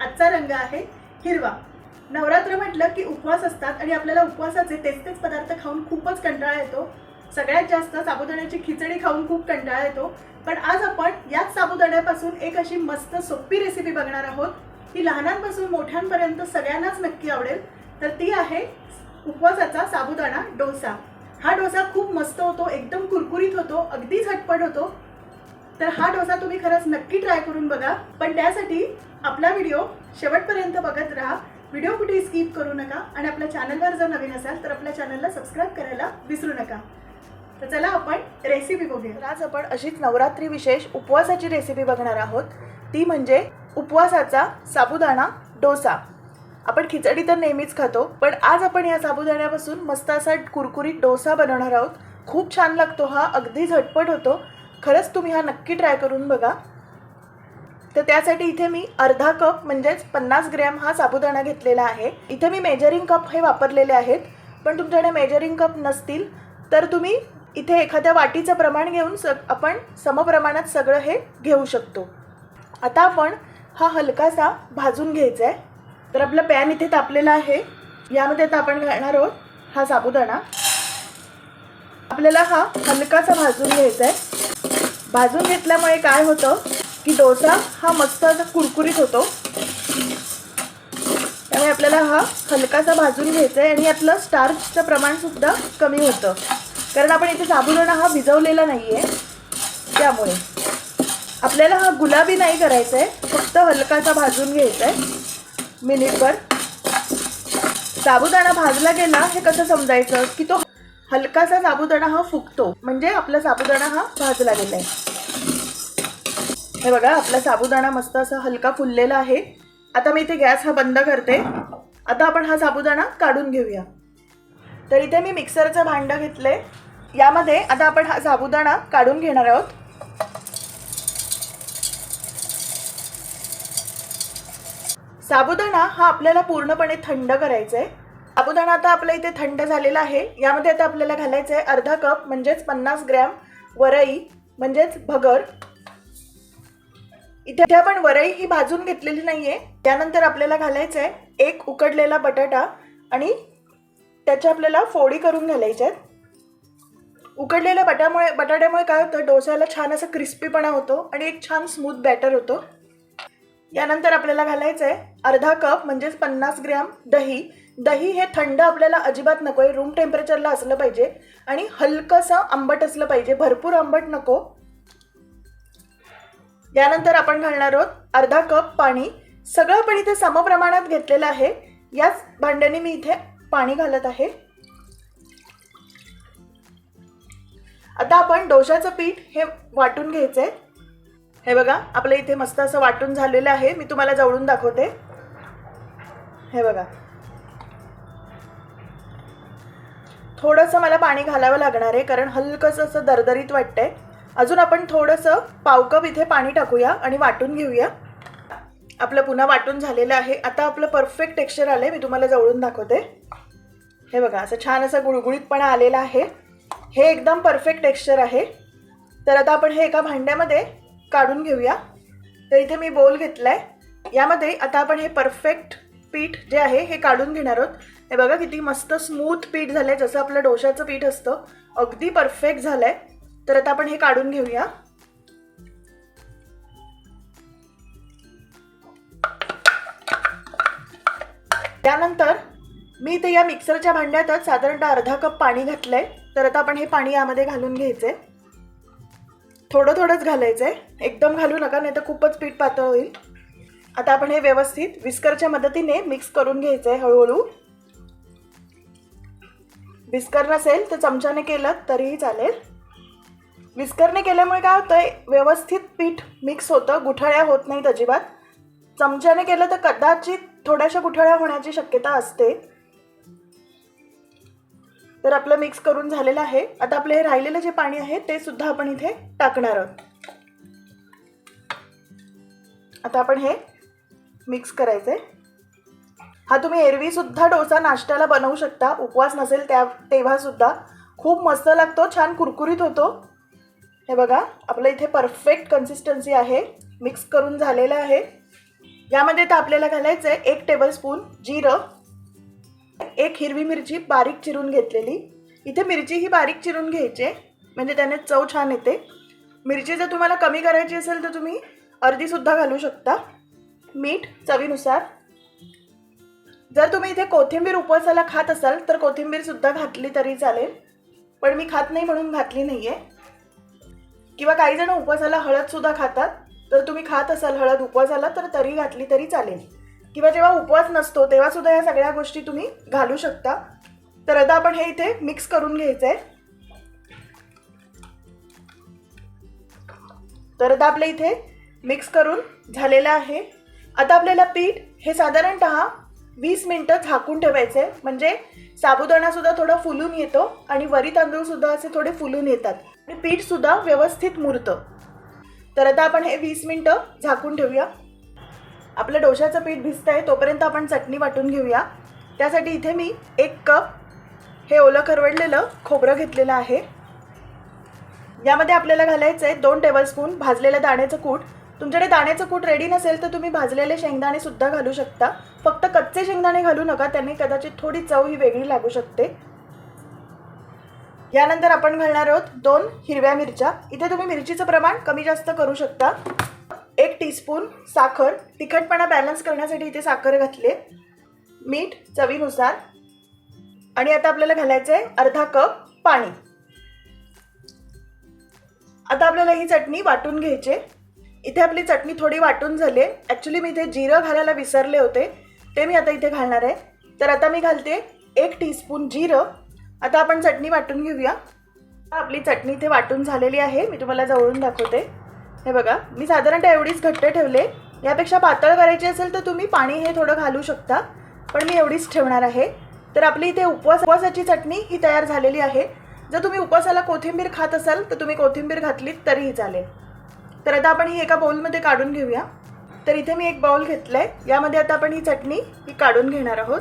आजचा रंग आहे हिरवा. नवरात्र म्हटलं की उपवास असतात आणि आपल्याला उपवासाचे तेच तेच पदार्थ खाऊन खूपच कंटाळा येतो. सगळ्यात जास्त साबुदाण्याची खिचडी खाऊन खूप कंटाळा येतो. पण आज आपण याच साबुदाण्यापासून एक अशी मस्त सोपी रेसिपी बघणार आहोत. ती लहानांपासून मोठ्यांपर्यंत सगळ्यांनाच नक्की आवडेल. तर ती आहे उपवासाचा साबुदाणा डोसा. हा डोसा खूप मस्त होतो एकदम कुरकुरीत होतो अगदी झटपट होतो. तर हा डोसा तुम्ही खरंच नक्की ट्राय करून बघा. पण त्यासाठी आपला व्हिडिओ शेवटपर्यंत बघत राहा. व्हिडिओ कुठे स्किप करू नका. आणि आपल्या चॅनलवर जर नवीन असाल तर आपल्या चॅनलला सबस्क्राईब करायला विसरू नका. तर चला आपण रेसिपी बघूया. आज आपण अशीच नवरात्री विशेष उपवासाची रेसिपी बघणार आहोत. ती म्हणजे उपवासाचा साबुदाणा डोसा. आपण खिचडी तर नेहमीच खातो पण आज आपण या साबुदाण्यापासून मस्त असा कुरकुरीत डोसा बनवणार आहोत. खूप छान लागतो हा अगदी झटपट होतो. खरंच तुम्ही हा नक्की ट्राय करून बघा. तर त्यासाठी इथे मी अर्धा कप म्हणजेच पन्नास ग्रॅम हा साबुदाणा घेतलेला आहे. इथे मी मेजरिंग कप हे वापरलेले आहेत. पण तुमच्याकडे मेजरिंग कप नसतील तर तुम्ही इथे एखाद्या वाटीचं प्रमाण घेऊन स आपण समप्रमाणात सगळं हे घेऊ शकतो. आता आपण हा हलकासा भाजून घ्यायचा आहे तर आपलं पॅन इथे तापलेला आहे. यामध्ये आता आपण घालणार आहोत हा साबुदाणा. आपल्याला हा हलकासा भाजून घ्यायचा आहे भाजून घेतल्यामुळे काय होतं की डोसा हा मस्त कुरकुरीत होतो. त्यामुळे आपल्याला हा हलकासा भाजून घ्यायचा आहे आणि यातलं स्टार्चचं प्रमाणसुद्धा कमी होतं. कारण आपण इथे साबुदाणा हा भिजवलेला नाही आहे त्यामुळे. आपल्याला हा गुलाबी नाही करायचा आहे फक्त हलकासा भाजून घ्यायचा आहे मिनिटभर. साबुदाणा भाजला गेला हे कसं समजायचं? की तो हलकासा साबुदाणा हा फुगतो म्हणजे आपला साबुदाणा हा भाजला गेला आहे. हे बघा आपला साबुदाणा मस्त असा हलका फुललेला आहे. आता मी इथे गॅस हा बंद करते. आता आपण हा साबुदाणा काढून घेऊया. तर इथे मी मिक्सरचं भांडं घेतलंय. यामध्ये आता आपण हा साबुदाणा काढून घेणार आहोत. साबुदाणा हा आपल्याला पूर्णपणे थंड करायचा आहे साबुदाणा आता आपल्या इथे थंड झालेला आहे. यामध्ये आता आपल्याला घालायचं आहे अर्धा कप म्हणजेच पन्नास ग्रॅम वरई म्हणजेच भगर. इथे आपण वरई ही भाजून घेतलेली नाहीये. त्यानंतर आपल्याला घालायचं आहे एक उकडलेला बटाटा आणि त्याच्या आपल्याला फोडी करून घालायच्या आहेत. उकडलेल्या बटामुळे बटाट्यामुळे काय होतं डोसाला छान असा क्रिस्पीपणा होतो आणि एक छान स्मूथ बॅटर होतो. यानंतर आपल्याला घालायचं आहे अर्धा कप म्हणजेच पन्नास ग्रॅम दही. दही हे थंड आपल्याला अजिबात नको आहे. रूम टेम्परेचरला असलं पाहिजे. आणि हलकंसं आंबट असलं पाहिजे. भरपूर आंबट नको. यानंतर आपण घालणार आहोत अर्धा कप पाणी. सगळं आपण इथे समप्रमाणात घेतलेलं आहे. याच भांड्याने मी इथे पाणी घालत आहे. आता आपण डोशाचं पीठ हे वाटून घ्यायचं आहे हे बघा आपलं इथे मस्त असं वाटून झालेलं आहे. मी तुम्हाला जवळून दाखवते. हे बघा. थोडंसं मला पाणी घालावं लागणार आहे कारण हलकंसं असं दरदरीत वाटतंय. अजून आपण थोडंसं पावकप इथे पाणी टाकूया आणि वाटून घेऊया. आपलं पुन्हा वाटून झालेलं आहे. आता आपलं परफेक्ट टेक्स्चर आलं आहे मी तुम्हाला जवळून दाखवते. हे बघा असं छान असं गुळगुळीतपणा आलेला आहे. हे एकदम परफेक्ट टेक्स्चर आहे. तर आता आपण हे एका भांड्यामध्ये काढून घेऊया. तर इथे मी बोल घेतला आहे यामध्ये आता आपण हे परफेक्ट पीठ जे आहे हे काढून घेणार आहोत. हे बघा किती मस्त स्मूथ पीठ झालं आहे जसं आपलं डोशाचं पीठ असतं अगदी परफेक्ट झालं आहे तर आता आपण हे काढून घेऊया. त्यानंतर मी इथे या मिक्सरच्या भांड्यातच साधारणतः अर्धा कप पाणी घातलंय. तर आता आपण हे पाणी यामध्ये घालून घ्यायचंय. थोडं थोडंच घालायचंय. एकदम घालू नका नाही तर खूपच पीठ पातळ होईल. आता आपण हे व्यवस्थित विस्करच्या मदतीने मिक्स करून घ्यायचंय हळूहळू. विस्कर नसेल तर चमच्याने केलं तरीही चालेल. विस्करने केल्यामुळे काय होतं व्यवस्थित पीठ मिक्स होतं. गुठळ्या होत नाहीत अजिबात. चमच्याने केलं तर कदाचित थोड्याशा गुठळ्या होण्याची शक्यता असते. तर आपलं मिक्स करून झालेलं आहे. आता आपलं हे राहिलेलं जे पाणी आहे ते सुद्धा आपण इथे टाकणार आहोत. आता आपण हे मिक्स करायचं आहे हा तुम्ही एरवी सुद्धा डोसा नाश्त्याला बनवू शकता. उपवास नसेल त्या तेव्हा सुद्धा. खूप मस्त लागतो छान कुरकुरीत होतो. हे बघा आपलं इथे परफेक्ट कन्सिस्टन्सी आहे. मिक्स करून झालेलं आहे. यामध्ये तर आपल्याला घालायचं आहे एक टेबलस्पून जिरं. एक हिरवी मिरची बारीक चिरून घेतलेली. इथे मिरची ही बारीक चिरून घ्यायची आहे, म्हणजे त्याने चव छान येते. मिरची जर तुम्हाला कमी करायची असेल तर तुम्ही अर्धीसुद्धा घालू शकता. मीठ चवीनुसार. जर तुम्ही इथे कोथिंबीर उपवासाला खात असाल तर कोथिंबीरसुद्धा घातली तरी चालेल. पण मी खात नाही म्हणून घातली नाही आहे किंवा काही जण उपवासाला हळदसुद्धा खातात. तर तुम्ही खात असाल हळद उपवासाला तर तरी घातली तरी चालेल. किंवा जेव्हा उपवास नसतो तेव्हा सुद्धा या सगळ्या गोष्टी तुम्ही घालू शकता. तर आता आपण हे इथे मिक्स करून घ्यायचं आहे तर आता आपल्या इथे मिक्स करून झालेलं आहे. आता आपल्याला पीठ हे साधारणत वीस मिनटं झाकून ठेवायचं. आहे म्हणजे साबुदाणा सुद्धा थोडा फुलून येतो आणि वरी तांदूळ सुद्धा असे थोडे फुलून येतात. आणि पीठ सुद्धा व्यवस्थित मुरतं. तर आता आपण हे वीस मिनटं झाकून ठेवूया. आपलं डोशाचं पीठ भिजतं आहे तोपर्यंत आपण चटणी वाटून घेऊया. त्यासाठी इथे मी एक कप हे ओलं खरवडलेलं खोबरं घेतलेलं आहे. यामध्ये आपल्याला घालायचं आहे दोन टेबलस्पून भाजलेलं दाण्याचं कूट. तुमच्याकडे दाण्याचं कूट रेडी नसेल तर तुम्ही भाजलेले शेंगदाणे सुद्धा घालू शकता. फक्त कच्चे शेंगदाणे घालू नका त्यांनी कदाचित थोडी चव ही वेगळी लागू शकते. यानंतर आपण घालणार आहोत दोन हिरव्या मिरच्या. इथे तुम्ही मिरचीचं प्रमाण कमी जास्त करू शकता. एक टीस्पून साखर. तिखटपणा बॅलन्स करण्यासाठी इथे साखर घातली मीठ चवीनुसार. आणि आता आपल्याला घालायचं आहे अर्धा कप पाणी. आता आपल्याला ही चटणी वाटून घ्यायची इथे आपली चटणी थोडी वाटून झाली आहे. ॲक्च्युली मी इथे जिरं घालायला विसरले होते. ते मी आता इथे घालणार आहे. तर आता मी घालते एक टीस्पून जिरं. आता आपण चटणी वाटून घेऊया. आपली चटणी इथे वाटून झालेली आहे. मी तुम्हाला जवळून दाखवते. हे बघा मी साधारणतः एवढीच घट्ट ठेवले. यापेक्षा पातळ करायची असेल तर तुम्ही पाणी हे थोडं घालू शकता. पण मी एवढीच ठेवणार आहे. तर आपली इथे उपवास उपवासाची चटणी ही तयार झालेली आहे. जर तुम्ही उपवासाला कोथिंबीर खात असाल तर तुम्ही कोथिंबीर घातलीत तरीही चालेल. तर आता आपण ही एका बाउलमध्ये काढून घेऊया. तर इथे मी एक बाउल घेतला आहे यामध्ये आता आपण ही चटणी ही काढून घेणार आहोत.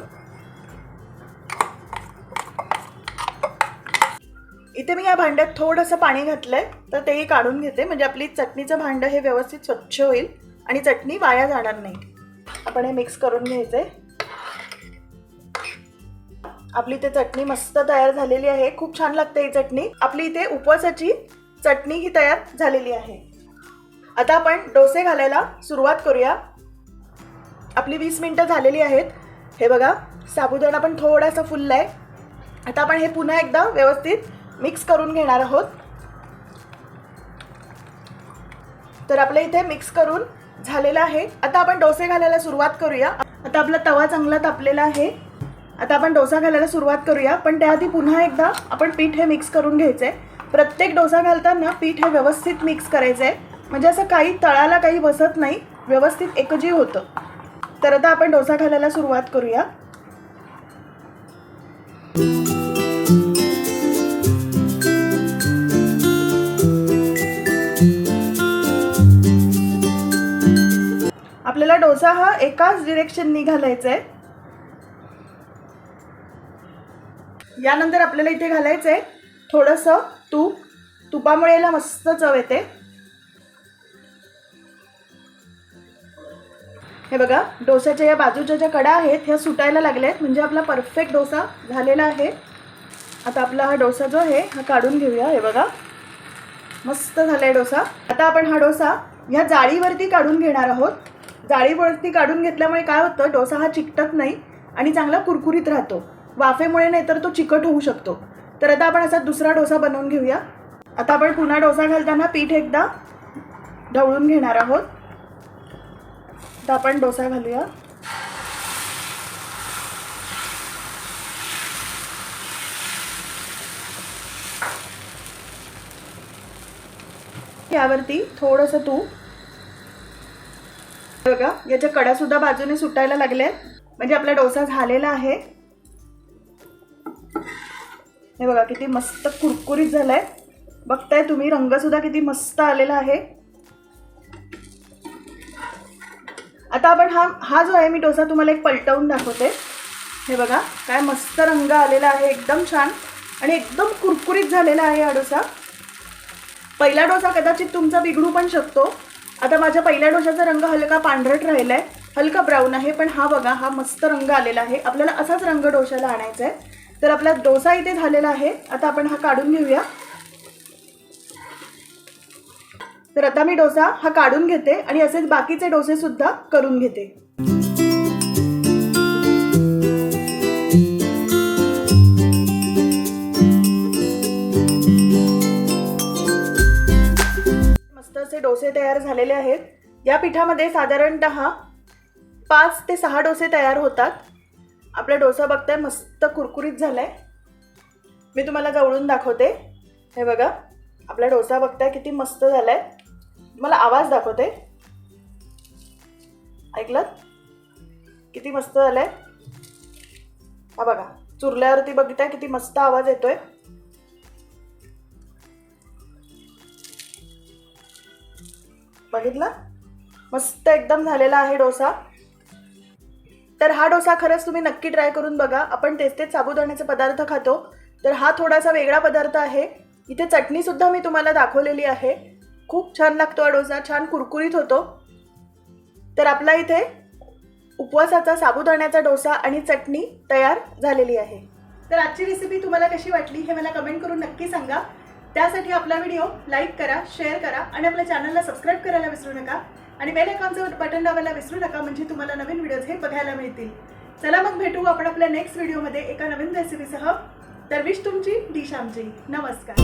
इथे मी या भांड्यात थोडंसं पाणी घातलंय तर तेही काढून घेते. म्हणजे आपली चटणीचं भांडं हे व्यवस्थित स्वच्छ होईल आणि चटणी वाया जाणार नाही. आपण हे मिक्स करून घ्यायचंय. आपली इथे चटणी मस्त तयार झालेली आहे. खूप छान लागते ही चटणी. आपली इथे उपवासाची चटणी ही तयार झालेली आहे. आता आपण डोसे घालायला सुरुवात करूया. आपली वीस मिनटं झालेली आहेत. हे बघा साबुदाणा पण थोडासा फुलला आहे आता आपण हे पुन्हा एकदा व्यवस्थित मिक्स करून घेणार आहोत. तर आपल्या इथे मिक्स करून झालेलं आहे. आता आपण डोसे घालायला सुरुवात करूया. आता आपला तवा चांगला तापलेला आहे. आता आपण डोसा घालायला सुरुवात करूया. पण त्याआधी पुन्हा एकदा आपण पीठ हे मिक्स करून घ्यायचं आहे प्रत्येक डोसा घालताना पीठ हे व्यवस्थित मिक्स करायचं आहे म्हणजे असं काही तळाला काही बसत नाही व्यवस्थित एकजीव होतं. तर आता आपण डोसा घालायला सुरुवात करूया. आपल्याला डोसा हा एकाच डिरेक्शन घालायचा आहे यानंतर आपल्याला इथे घालायचं आहे थोडंसं तूप. तुपामुळे याला मस्त चव येते. हे बघा डोस्याच्या या बाजूच्या ज्या कडा आहेत ह्या सुटायला लागल्या आहेत म्हणजे आपला परफेक्ट डोसा झालेला आहे. आता आपला हा डोसा जो आहे हा काढून घेऊया. हे बघा. मस्त झाला आहे डोसा. आता आपण हा डोसा ह्या जाळीवरती काढून घेणार आहोत. जाळीवरती काढून घेतल्यामुळे काय होतं डोसा हा चिकटत नाही आणि चांगला कुरकुरीत राहतो. वाफेमुळे नाही तर तो चिकट होऊ शकतो. तर आता आपण असा दुसरा डोसा बनवून घेऊया. आता आपण पुन्हा डोसा घालताना पीठ एकदा ढवळून घेणार आहोत. तर आपण डोसा घालूया. यावरती थोडंसं तूप. बघा याच्या कडा सुद्धा बाजूने सुटायला लागल्या म्हणजे आपला डोसा झालेला आहे. हे बघा किती मस्त कुरकुरीत झालाय. बघताय तुम्ही रंग सुद्धा किती मस्त आलेला आहे. आता आपण हा हा जो आहे मी डोसा तुम्हाला एक पलटवून दाखवते. हे बघा काय मस्त रंग आलेला आहे एकदम छान आणि एकदम कुरकुरीत झालेला आहे हा डोसा. पहिला डोसा कदाचित तुमचा बिघडू पण शकतो. आता माझ्या पहिल्या डोशाचा रंग हलका पांढरट राहिला आहे हलका ब्राऊन आहे पण हा बघा हा मस्त रंग आलेला आहे. आपल्याला असाच रंग डोशाला आणायचा आहे तर आपला डोसा इथे झालेला आहे. आता आपण हा काढून घेऊया. तर आता मी डोसा हा काढून घेते आणि असेच बाकीचे डोसे सुद्धा करून घेते. मस्त असे डोसे तयार झालेले आहेत. या पिठामध्ये साधारणत पाच ते सहा डोसे तयार होतात. आपला डोसा बघताय मस्त कुरकुरीत झालाय. मी तुम्हाला जवळून दाखवते. हे बघा आपला डोसा बघताय किती मस्त झालाय. मला आवाज दाखवते. ऐकलं? किती मस्त झालाय. हा बघा चुरल्यावरती बघताय किती मस्त आवाज येतोय. बघितलं? मस्त एकदम झालेला आहे डोसा. तर हा डोसा खरंच तुम्ही नक्की ट्राय करून बघा. आपण तेच तेच साबुदाण्याचे पदार्थ खातो. तर हा थोडासा वेगळा पदार्थ आहे. इथे चटणीसुद्धा मी तुम्हाला दाखवलेली आहे. खूप छान लागतो हा डोसा छान कुरकुरीत होतो. तर आपला इथे उपवासाचा साबुदाण्याचा डोसा आणि चटणी तयार झालेली आहे. तर आजची रेसिपी तुम्हाला कशी वाटली हे मला कमेंट करून नक्की सांगा. त्यासाठी आपला व्हिडिओ लाईक करा शेअर करा आणि आपल्या चॅनलला सबस्क्राईब करायला विसरू नका. आणि बेल आयकॉनचं बटन दाबायला विसरू नका म्हणजे तुम्हाला नवीन व्हिडिओज हे बघायला मिळतील. चला मग भेटू आपण आपल्या नेक्स्ट व्हिडिओमध्ये एका नवीन रेसिपीसह तर विश तुमची डिश आमची. नमस्कार.